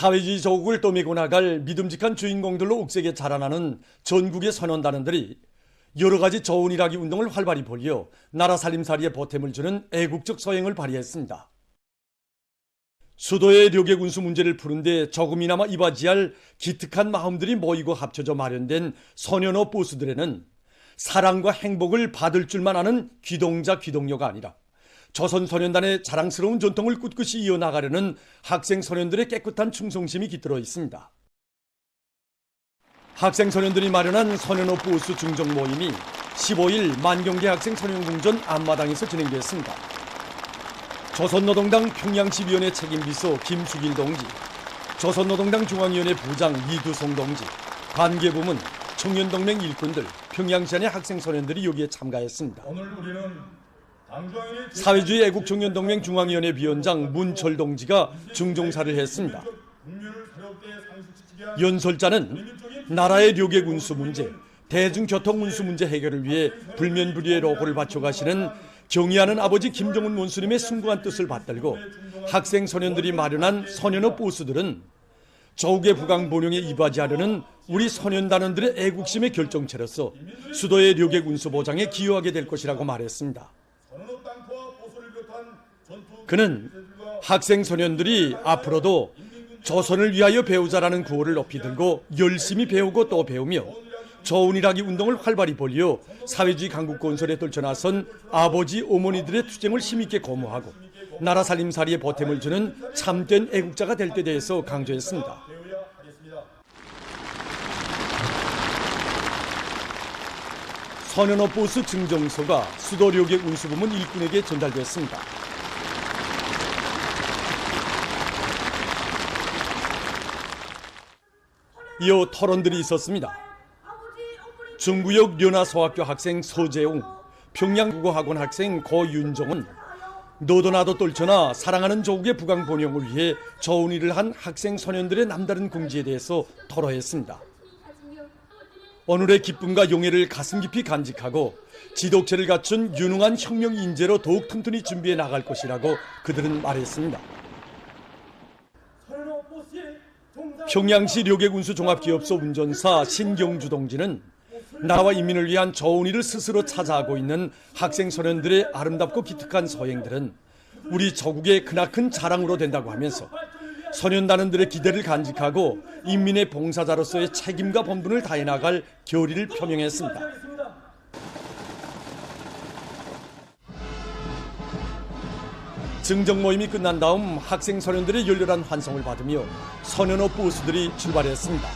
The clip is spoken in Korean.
사회주의 조국을 떠밀고 나갈 믿음직한 주인공들로 옥색에 자라나는 전국의 선원단원들이 여러 가지 저온 일하기 운동을 활발히 벌여 나라 살림살이에 보탬을 주는 애국적 서행을 발휘했습니다. 수도의 료객 운수 문제를 푸는데 조금이나마 이바지할 기특한 마음들이 모이고 합쳐져 마련된 소년어 보스들에는 사랑과 행복을 받을 줄만 아는 귀동자 귀동녀가 아니라 조선 소년단의 자랑스러운 전통을 꿋꿋이 이어나가려는 학생 소년들의 깨끗한 충성심이 깃들어 있습니다. 학생 소년들이 마련한 소년호 보스 중정 모임이 15일 만경대 학생 소년궁전 앞마당에서 진행됐습니다. 조선노동당 평양시위원회 책임비서 김수길 동지, 조선노동당 중앙위원회 부장 이두송 동지, 관계부문, 청년동맹 일꾼들, 평양시안의 학생 소년들이 여기에 참가했습니다. 오늘 우리는 사회주의 애국 청년동맹 중앙위원회 위원장 문철 동지가 중종사를 했습니다. 연설자는 나라의 료객 운수 문제, 대중교통 운수 문제 해결을 위해 불면불리의 로고를 바쳐가시는 경의하는 아버지 김정은 원수님의 숭고한 뜻을 받들고 학생 소년들이 마련한 소년의 보스들은 조국의 부강 본영에 이바지하려는 우리 소년단원들의 애국심의 결정체로서 수도의 료객 운수 보장에 기여하게 될 것이라고 말했습니다. 선언 땅과 보소를 비롯한 전투 그는 학생 소년들이 앞으로도 조선을 위하여 배우자라는 구호를 높이 들고 열심히 배우고 또 배우며 조운이라기 운동을 활발히 벌여 사회주의 강국 건설에 떨쳐나선 아버지 어머니들의 투쟁을 힘있게 고무하고 나라 살림살이에 보탬을 주는 참된 애국자가 될 때 대해서 강조했습니다. 선연어 보스 증정서가 수도료객 운수부문 일꾼에게 전달됐습니다. 이어 토론들이 있었습니다. 중구역 련화소학교 학생 서재웅, 평양국어학원 학생 고윤정은 너도나도 떨쳐나 사랑하는 조국의 부강 번영을 위해 좋은 일을 한 학생 소년들의 남다른 공지에 대해서 토로했습니다. 오늘의 기쁨과 용애를 가슴 깊이 간직하고 지독체를 갖춘 유능한 혁명 인재로 더욱 튼튼히 준비해 나갈 것이라고 그들은 말했습니다. 평양시 료객운수 종합기업소 운전사 신경주 동지는 나라와 인민을 위한 일을 스스로 찾아하고 있는 학생 소년들의 아름답고 기특한 소행들은 우리 조국의 크나큰 자랑으로 된다고 하면서 소년단원들의 기대를 간직하고 인민의 봉사자로서의 책임과 본분을 다해 나갈 결의를 표명했습니다. 증정 모임이 끝난 다음 학생 소년들의 열렬한 환송을 받으며 소년호 보스들이 출발했습니다.